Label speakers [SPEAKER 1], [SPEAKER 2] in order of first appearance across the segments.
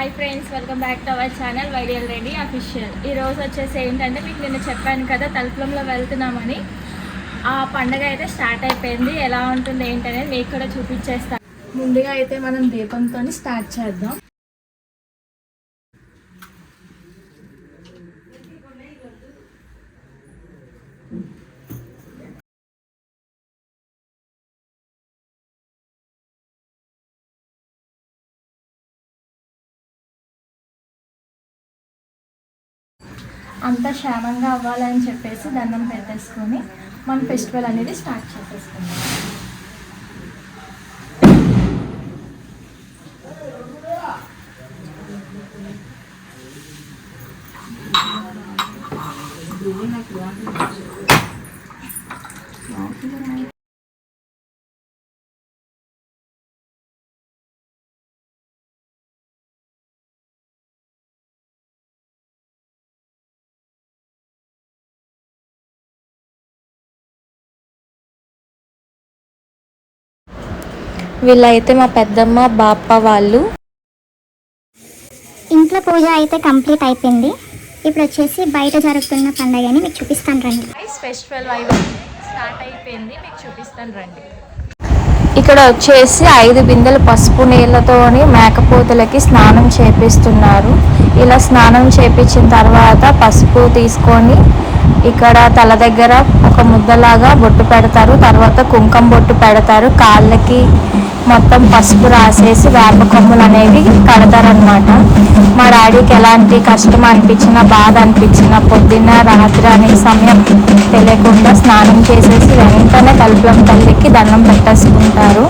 [SPEAKER 1] Hi friends welcome back to our channel వైడియల్ ready official ఈరోజు వచ్చేసి ఏంటంటే మీకు నిన్న చెప్పాను కదా తలుపులంలో వెళ్తున్నామని. ఆ పండగ అయితే స్టార్ట్ అయిపోయింది. ఎలా ఉంటుంది ఏంటనేది మీకు కూడా చూపించేస్తాను ముందుగా అయితే మనం దీపంతో స్టార్ట్ చేద్దాం. అంతా క్షేమంగా అవ్వాలని చెప్పేసి దండం పెట్టేసుకొని మన ఫెస్టివల్ అనేది స్టార్ట్ చేసేసుకుందాం. వీళ్ళైతే మా పెద్దమ్మ బాప్ప వాళ్ళు.
[SPEAKER 2] ఇంట్లో పూజ అయితే కంప్లీట్ అయిపోయింది. ఇప్పుడు వచ్చేసి బయట జరుగుతున్న పండగని మీకు చూపిస్తాను రండి.
[SPEAKER 1] ఫెస్టివల్ స్టార్ట్ అయిపోయింది. మీకు చూపిస్తాను రండి. ఇక్కడ వచ్చేసి ఐదు బిందెలు పసుపు నీళ్ళతోని మేకపోతులకి స్నానం చేపిస్తున్నారు. ఇలా స్నానం చేపించిన తర్వాత పసుపు తీసుకొని ఇక్కడ తల దగ్గర ఒక ముద్దలాగా బొట్టు పెడతారు. తర్వాత కుంకుమ బొట్టు పెడతారు. కాళ్ళకి మొత్తం పసుపు రాసేసి వేప కొమ్ములు అనేవి కడతారనమాట మా డాడీకి ఎలాంటి కష్టం అనిపించినా బాధ అనిపించినా పొద్దున్న రాత్రి అనే సమయం తెలియకుండా స్నానం చేసేసి వెంటనే తలుపులం తల్లికి దండం పెట్టేసుకుంటారు.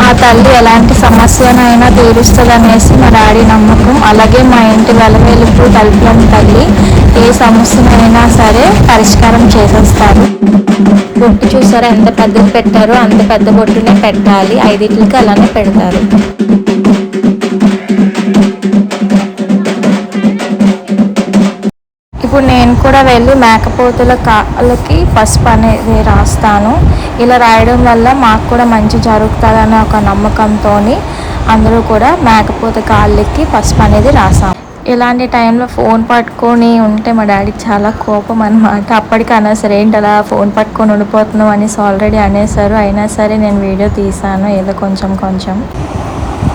[SPEAKER 1] ఆ తల్లి ఎలాంటి సమస్యనైనా తీరుస్తుందనేసి మా డాడీ నమ్మకం. అలాగే మా ఇంటి వెలవెలుపు తలుపులను తల్లి ఏ సమస్యనైనా సరే పరిష్కారం చేసేస్తారు. బొట్టు చూసారా ఎంత పెద్దది పెట్టారో అంత పెద్ద బొట్టునే పెట్టాలి. ఐదింటికి అలానే పెడతారు. ఇప్పుడు నేను కూడా వెళ్ళి మేకపోతుల కాళ్ళకి పసుపు అనేది రాస్తాను. ఇలా రాయడం వల్ల మాకు కూడా మంచి జరుగుతుందనే ఒక నమ్మకంతో అందరూ కూడా మేకపోత కాళ్ళకి పసుపు అనేది రాసాం ఇలాంటి టైంలో ఫోన్ పట్టుకొని ఉంటే మా డాడీకి చాలా కోపం అనమాట అప్పటికి అన్నా సరే ఏంటి అలా ఫోన్ పట్టుకొని ఉండిపోతున్నాం అనేసి ఆల్రెడీ అనేసారు అయినా సరే నేను వీడియో తీసాను ఏదో కొంచెం కొంచెం.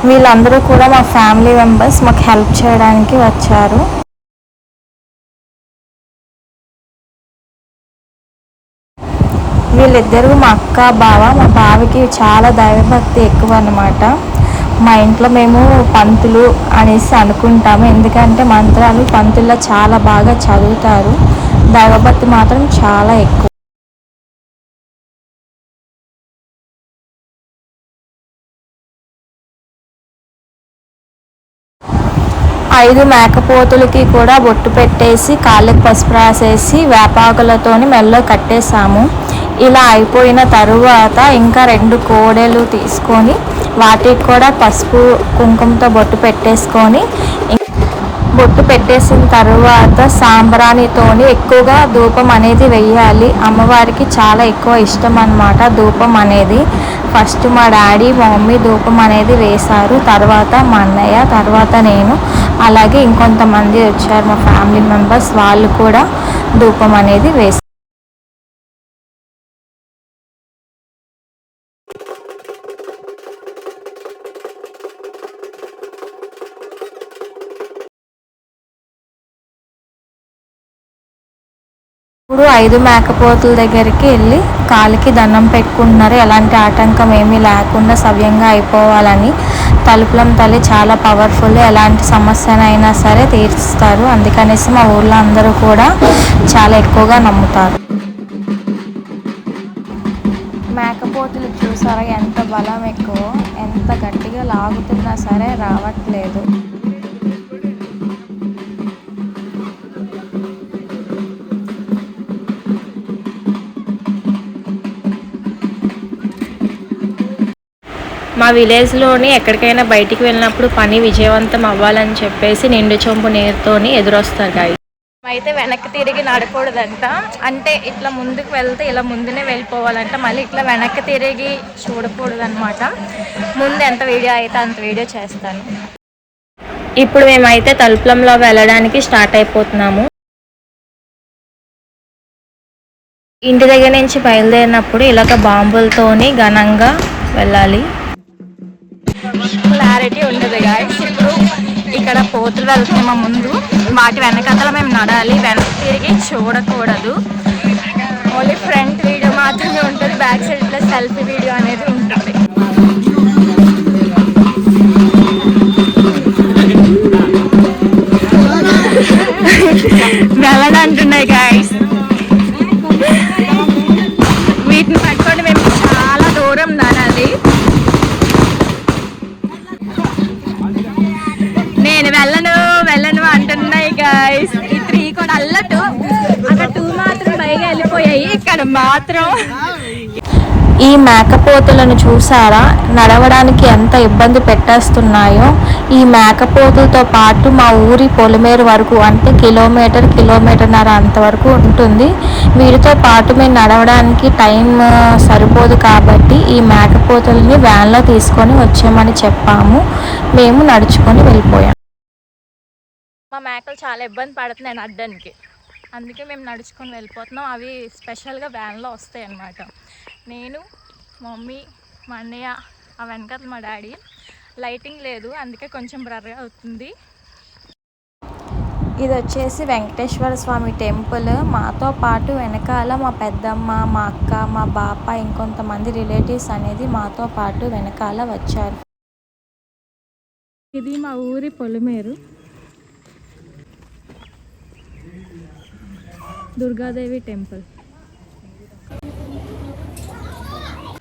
[SPEAKER 1] వీళ్ళందరూ కూడా మా ఫ్యామిలీ మెంబర్స్ మాకు హెల్ప్ చేయడానికి వచ్చారు. వీళ్ళిద్దరూ మా అక్క బావ మా బావకి చాలా దైవభక్తి ఎక్కువ అన్నమాట మా ఇంట్లో మేము పంతులు అనేసి అనుకుంటాము. ఎందుకంటే మంత్రాలు పంతుల్లో చాలా బాగా చదువుతారు. దైవభక్తి మాత్రం చాలా ఎక్కువ. ఐదు మేకపోతులకి కూడా బొట్టు పెట్టేసి కాళ్ళకి పసుపు రాసేసి వేపాకులతోని మెల్లో కట్టేశాము. ఇలా అయిపోయిన తరువాత ఇంకా రెండు కోడెలు తీసుకొని వాటికి కూడా పసుపు కుంకుమతో బొట్టు పెట్టేసుకొని బొట్టు పెట్టేసిన తర్వాత సాంబ్రాణితోని ఎక్కువగా ధూపం అనేది వెయ్యాలి. అమ్మవారికి చాలా ఎక్కువ ఇష్టం అన్నమాట ధూపం అనేది. ఫస్ట్ మా డాడీ మా మమ్మీ ధూపం అనేది వేశారు. తర్వాత మా అన్నయ్య తర్వాత నేను. అలాగే ఇంకొంతమంది వచ్చారు మా ఫ్యామిలీ మెంబర్స్. వాళ్ళు కూడా ధూపం అనేది వేశారు. ఇప్పుడు ఐదు మేకపోతుల దగ్గరికి వెళ్ళి కాలికి దండం పెట్టుకుంటున్నారు. ఎలాంటి ఆటంకం ఏమీ లేకుండా సవ్యంగా అయిపోవాలని తలుపులం తల్లి చాలా పవర్ఫుల్ ఎలాంటి సమస్యనైనా సరే తీరుస్తారు. అందుకనేసి మా ఊళ్ళో అందరూ కూడా చాలా ఎక్కువగా నమ్ముతారు. మేకపోతులు చూసారా? ఎంత బలం ఎక్కువ. ఎంత గట్టిగా లాగుతున్నా సరే రావట్లేదు. విలేజ్లోని ఎక్కడికైనా బయటికి వెళ్ళినప్పుడు పని విజయవంతం అవ్వాలని చెప్పేసి నిండు చొంపు నీరుతోని ఎదురొస్తారు గాయ అయితే వెనక్కి తిరిగి నడకూడదంట. అంటే ఇట్లా ముందుకు వెళ్తే ఇలా ముందునే వెళ్ళిపోవాలంట. మళ్ళీ ఇట్లా వెనక్కి తిరిగి చూడకూడదు అనమాట ముందు ఎంత వీడియో అయితే అంత వీడియో చేస్తాను. ఇప్పుడు మేమైతే తలుపులంలో వెళ్ళడానికి స్టార్ట్ అయిపోతున్నాము. ఇంటి దగ్గర నుంచి బయలుదేరినప్పుడు ఇలాగ బాంబులతోని ఘనంగా వెళ్ళాలి. క్లారిటీ ఉండదు గాయస్ ఇప్పుడు ఇక్కడ పోతులు వెళ్తున్నాయి మా ముందు. వాటి వెనకాల మేము నడాలి వెనక తిరిగి చూడకూడదు. ఓన్లీ ఫ్రంట్ వీడియో మాత్రమే ఉంటుంది బ్యాక్ సైడ్ ఇట్లా సెల్ఫీ వీడియో అనేది ఇక్కడ మాత్రం ఈ మేకపోతులను చూసారా? నడవడానికి ఎంత ఇబ్బంది పెట్టేస్తున్నాయో. ఈ మేకపోతులతో పాటు మా ఊరి పొలిమేరు వరకు అంటే కిలోమీటర్ కిలోమీటర్న్నర అంతవరకు ఉంటుంది. వీటితో పాటు మేము నడవడానికి టైం సరిపోదు కాబట్టి ఈ మేకపోతుల్ని వ్యాన్లో తీసుకొని వచ్చామని చెప్పాము. మేము నడుచుకొని వెళ్ళిపోయాం. మా మేకలు చాలా ఇబ్బంది పడుతున్నాయి అడ్డానికి అందుకే మేము నడుచుకొని వెళ్ళిపోతున్నాం. అవి స్పెషల్గా వ్యాన్లో వస్తాయి అన్నమాట నేను మమ్మీ మా అన్నయ్య ఆ వెనకాల మా డాడీ. లైటింగ్ లేదు అందుకే కొంచెం బ్రర్గా అవుతుంది. ఇది వచ్చేసి వెంకటేశ్వర స్వామి టెంపుల్. మాతో పాటు వెనకాల మా పెద్దమ్మ మా అక్క మా బాప ఇంకొంతమంది రిలేటివ్స్ అనేది మాతో పాటు వెనకాల వచ్చారు. ఇది మా ఊరి పొలిమేరు. దుర్గాదేవి టెంపుల్.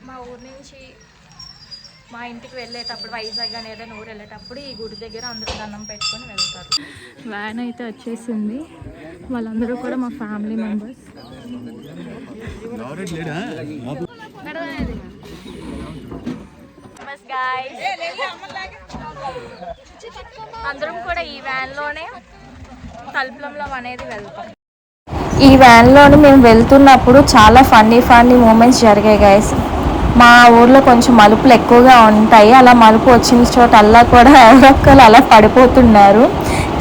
[SPEAKER 1] మా ఊరి నుంచి మా ఇంటికి వెళ్ళేటప్పుడు వైజాగ్ అని ఏదైనా ఊరు వెళ్ళేటప్పుడు ఈ గుడి దగ్గర అందరూ దండం పెట్టుకొని వెళ్తారు. వ్యాన్ అయితే వచ్చేసింది. వాళ్ళందరూ కూడా మా ఫ్యామిలీ మెంబర్స్. అందరం కూడా ఈ వ్యాన్లోనే తలుపులంలో అనేది వెళ్తాం. ఈ వ్యాన్లోని మేము వెళ్తున్నప్పుడు చాలా ఫన్నీ ఫన్నీ మూమెంట్స్ జరిగాయి గైస్ మా ఊర్లో కొంచెం మలుపులు ఎక్కువగా ఉంటాయి. అలా మలుపు వచ్చిన చోట అలా కూడా ఎవరొక్కరు అలా పడిపోతున్నారు.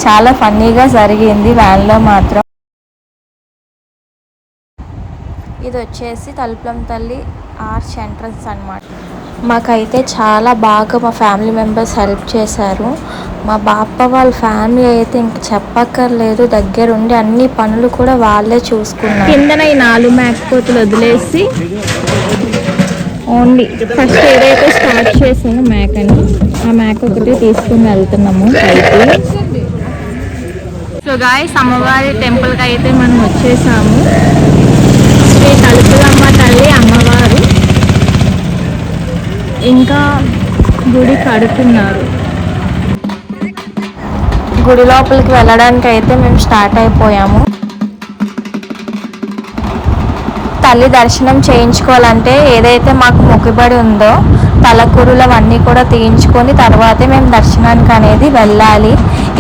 [SPEAKER 1] చాలా ఫన్నీగా జరిగింది వ్యాన్లో మాత్రం. ఇది వచ్చేసి తలుపులం తల్లి ఆర్చ్ ఎంట్రన్స్ అన్నమాట. మాకైతే చాలా బాగా మా ఫ్యామిలీ మెంబర్స్ హెల్ప్ చేశారు. మా బాప వాళ్ళ ఫ్యామిలీ అయితే ఇంక చెప్పక్కర్లేదు దగ్గరుండి అన్ని పనులు కూడా వాళ్ళే చూసుకున్నారు. కిందన ఈ నాలుగు మేకపోతులు వదిలేసి ఓన్లీ ఫస్ట్ ఏదైతే స్టార్ట్ చేసామో మేకని ఆ మేక ఒకటి తీసుకుని వెళ్తున్నాము పైకి. సో గాయస్ అమ్మవారి టెంపుల్కి అయితే మనం వచ్చేసాము. శ్రీ తలుపులమ్మ తల్లి అమ్మవారి ఇంకా గుడి కడుతున్నారు. గుడి లోపలికి వెళ్ళడానికి అయితే మేము స్టార్ట్ అయిపోయాము. తల్లి దర్శనం చేయించుకోవాలంటే ఏదైతే మాకు మొక్కుబడి ఉందో తలకూరులు అవన్నీ కూడా తీయించుకొని తర్వాతే మేము దర్శనానికి అనేది వెళ్ళాలి.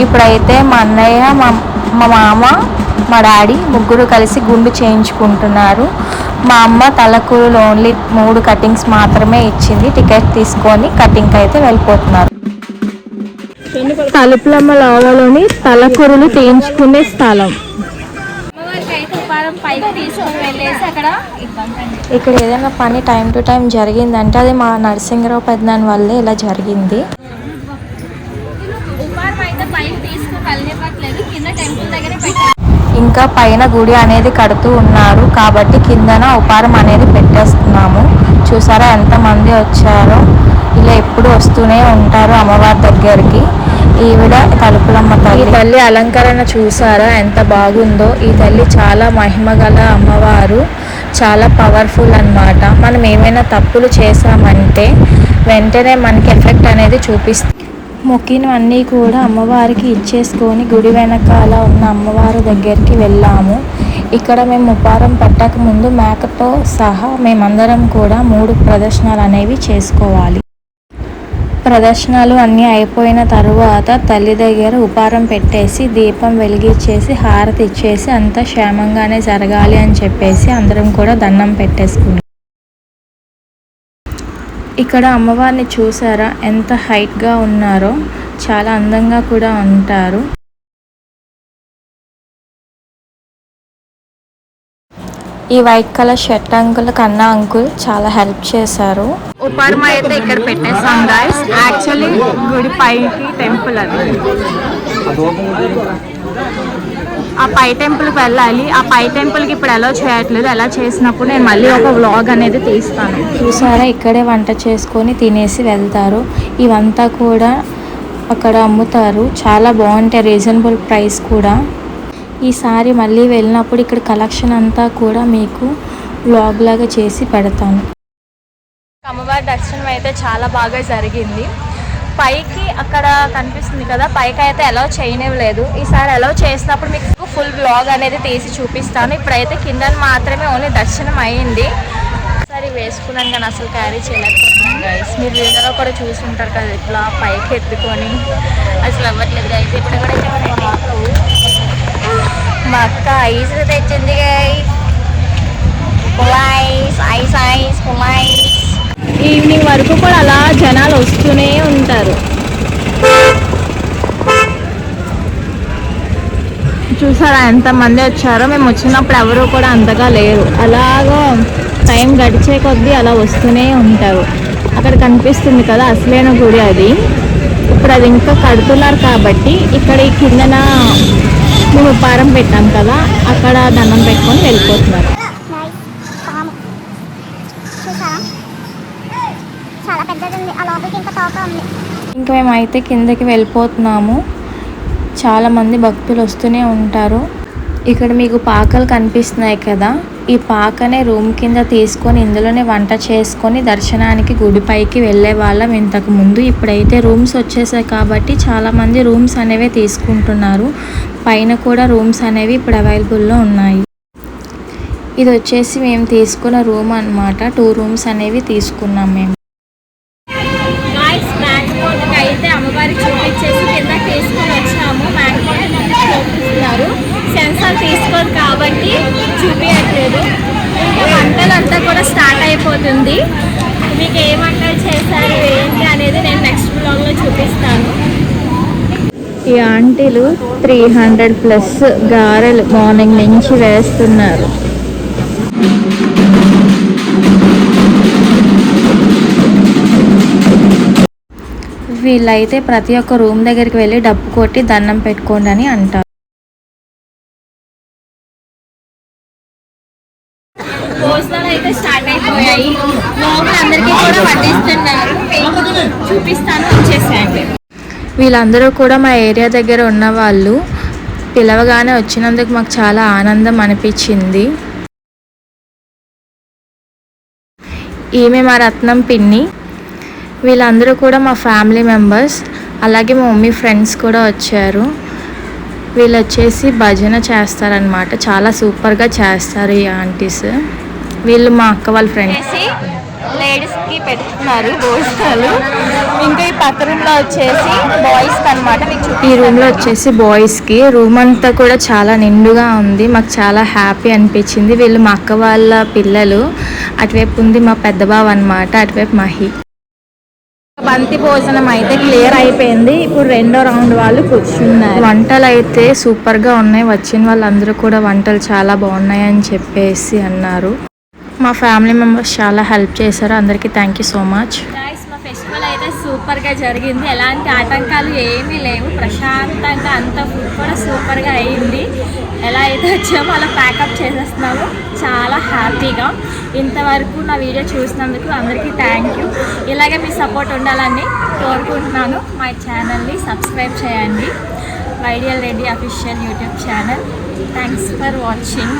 [SPEAKER 1] ఇప్పుడైతే మా అన్నయ్య మా మా మామ మా డాడీ ముగ్గురు కలిసి గుండు చేయించుకుంటున్నారు. మా అమ్మ తలకూరులు ఓన్లీ మూడు కటింగ్స్ మాత్రమే ఇచ్చింది. టికెట్ తీసుకొని కటింగ్కి అయితే వెళ్ళిపోతున్నారు. తలుపులమ్మ లోవలోని తలకూరులు తీయించుకునే స్థలం. ఇక్కడ ఏదైనా పని టైం టు టైం జరిగిందంటే అది మా నరసింహరావు పెద్దనాన్న వల్లే ఇలా జరిగింది. ఇంకా పైన గుడి అనేది కడుతూ ఉన్నారు. కాబట్టి కిందన ఉపారం అనేది పెట్టేస్తున్నాము. చూసారా ఎంతమంది వచ్చారో? ఇలా ఎప్పుడు వస్తూనే ఉంటారు అమ్మవారి దగ్గరికి. ఈవిడ తలుపులమ్మ తల్లి. ఈ తల్లి అలంకరణ చూసారా? ఎంత బాగుందో. ఈ తల్లి చాలా మహిమ గల అమ్మవారు. చాలా పవర్ఫుల్ అన్నమాట. మనం ఏమైనా తప్పులు చేసామంటే వెంటనే మనకి ఎఫెక్ట్ అనేది చూపిస్తుంది. మొక్కినవన్నీ కూడా అమ్మవారికి ఇచ్చేసుకొని గుడి వెనకాల ఉన్న అమ్మవారి దగ్గరికి వెళ్ళాము. ఇక్కడ మేము ఉపారం పెట్టక ముందు మేకతో సహా మేమందరం కూడా మూడు ప్రదర్శనలు అనేవి చేసుకోవాలి. ప్రదర్శనలు అన్నీ అయిపోయిన తరువాత తల్లి దగ్గర ఉపారం పెట్టేసి దీపం వెలిగించేసి హారతి ఇచ్చేసి అంతా క్షేమంగానే జరగాలి అని చెప్పేసి అందరం కూడా దండం పెట్టేసుకున్నాం. ఇక్కడ అమ్మవారిని చూసారా? ఎంత హైట్గా ఉన్నారో
[SPEAKER 3] చాలా అందంగా కూడా ఉంటారు. ఈ వైట్ కలర్ షర్ట్ అంకుల్ కన్నా అంకుల్ చాలా హెల్ప్ చేశారు. ఉపర్మ అయితే ఇక్కడ పెట్టేసాం గాయస్ యాక్చువల్లీ గుడి పైకి టెంపుల్ అది. ఆ పై టెంపుల్కి వెళ్ళాలి. ఆ పై టెంపుల్కి ఇప్పుడు ఎలా చేయట్లేదు. ఎలా చేసినప్పుడు నేను మళ్ళీ ఒక వ్లాగ్ అనేది తీస్తాను. చూసారా? ఇక్కడే వంట చేసుకొని తినేసి వెళ్తారు. ఇవంతా కూడా అక్కడ అమ్ముతారు. చాలా బాగుంటాయి. రీజనబుల్ ప్రైస్ కూడా. ఈసారి మళ్ళీ వెళ్ళినప్పుడు ఇక్కడ కలెక్షన్ అంతా కూడా మీకు వ్లాగ్ లాగా చేసి పెడతాను. అమ్మవారి దర్శనం అయితే చాలా బాగా జరిగింది. పైకి అక్కడ కనిపిస్తుంది కదా పైకి అయితే అలౌ చేయనివ్వలేదు. ఈసారి అలౌ చేసినప్పుడు మీకు ఫుల్ బ్లాగ్ అనేది తీసి చూపిస్తాను. ఇప్పుడైతే కింద మాత్రమే ఓన్లీ దర్శనం అయ్యింది సరే వేసుకున్నాను కానీ అసలు క్యారీ చేయలేకపోతున్నాను గైస్ మీరు వీడియోలో కూడా చూసుంటారు కదా ఇట్లా పైకి ఎత్తుకొని. అసలు అవ్వట్లేదు గైస్ ఇప్పుడు కూడా చెప్పండి మా అక్క ఐస్ తెచ్చింది guys ice ice ice evening వరకు కూడా అలా జనాలు వస్తూనే ఉంటారు చూసారా ఎంతమంది వచ్చారో మేము వచ్చినప్పుడు ఎవరు కూడా అంతగా లేరు. అలాగా టైం గడిచే కొద్దీ అలా వస్తూనే ఉంటారు. అక్కడ కనిపిస్తుంది కదా అసలైన గుడి అది. ఇప్పుడు అది ఇంకా కడుతున్నారు కాబట్టి ఇక్కడ ఈ కిందన మేము పారం పెట్టాం కదా అక్కడ దండం పెట్టుకొని వెళ్ళిపోతున్నారు.
[SPEAKER 1] ఇంకా
[SPEAKER 3] మేమైతే కిందకి వెళ్ళిపోతున్నాము. చాలామంది భక్తులు వస్తూనే ఉంటారు. ఇక్కడ మీకు పాకలు కనిపిస్తున్నాయి కదా. ఈ పాకనే రూమ్ కింద తీసుకొని ఇందులోనే వంట చేసుకొని దర్శనానికి గుడిపైకి వెళ్ళే వాళ్ళం ఇంతకు ముందు. ఇప్పుడైతే రూమ్స్ వచ్చేసాయి కాబట్టి చాలామంది రూమ్స్ అనేవి తీసుకుంటున్నారు. పైన కూడా రూమ్స్ అనేవి ఇప్పుడు అవైలబుల్లో ఉన్నాయి. ఇది వచ్చేసి మేము తీసుకున్న రూమ్ అన్నమాట. టూ రూమ్స్ అనేవి తీసుకున్నాం మేము. త్రీ హండ్రెడ్ ప్లస్ గారెలు మార్నింగ్ నుంచి వేస్తున్నారు. వీళ్ళైతే ప్రతి ఒక్క రూమ్ దగ్గరికి వెళ్ళి డబ్బు కొట్టి దండం పెట్టుకోండి అని అంటారు. వీళ్ళందరూ కూడా మా ఏరియా దగ్గర ఉన్న వాళ్ళు పిలవగానే వచ్చినందుకు మాకు చాలా ఆనందం అనిపించింది. ఈమె మా రత్నం పిన్ని. వీళ్ళందరూ కూడా మా ఫ్యామిలీ మెంబర్స్. అలాగే మా మమ్మీ ఫ్రెండ్స్ కూడా వచ్చారు. వీళ్ళు వచ్చేసి భజన చేస్తారనమాట చాలా సూపర్గా చేస్తారు ఈ ఆంటీస్. వీళ్ళు మా అక్క వాళ్ళ ఫ్రెండ్స్. లేడీస్కి పెట్టుకున్నారు భోజనాలు. వచ్చేసి బాయ్స్కి అనమాట ఈ రూమ్లో వచ్చేసి బాయ్స్కి రూమ్ అంతా కూడా చాలా నిండుగా ఉంది. మాకు చాలా హ్యాపీ అనిపించింది. వీళ్ళు మా అక్క వాళ్ళ పిల్లలు. అటువైపు ఉంది మా పెద్ద బావ అనమాట అటువైపు మహి. బంతి భోజనం అయితే క్లియర్ అయిపోయింది. ఇప్పుడు రెండో రౌండ్ వాళ్ళు కూర్చున్నారు. వంటలు అయితే సూపర్గా ఉన్నాయి. వచ్చిన వాళ్ళందరూ కూడా వంటలు చాలా బాగున్నాయి అని చెప్పేసి అన్నారు. మా ఫ్యామిలీ మెంబర్స్ చాలా హెల్ప్ చేశారు. అందరికీ థ్యాంక్ యూ సో మచ్ అయితే సూపర్గా జరిగింది. ఎలాంటి ఆటంకాలు ఏమీ లేవు. ప్రశాంతంగా అంత ఫుడ్ కూడా సూపర్గా అయింది. ఎలా అయితే వచ్చామో అలా ప్యాకప్ చేసేస్తున్నాము. చాలా హ్యాపీగా. ఇంతవరకు నా వీడియో చూసినందుకు అందరికీ థ్యాంక్ యూ ఇలాగే మీ సపోర్ట్ ఉండాలని కోరుకుంటున్నాను. మా ఛానల్ని సబ్స్క్రైబ్ చేయండి. వైడియల్ Reddy official YouTube channel thanks for watching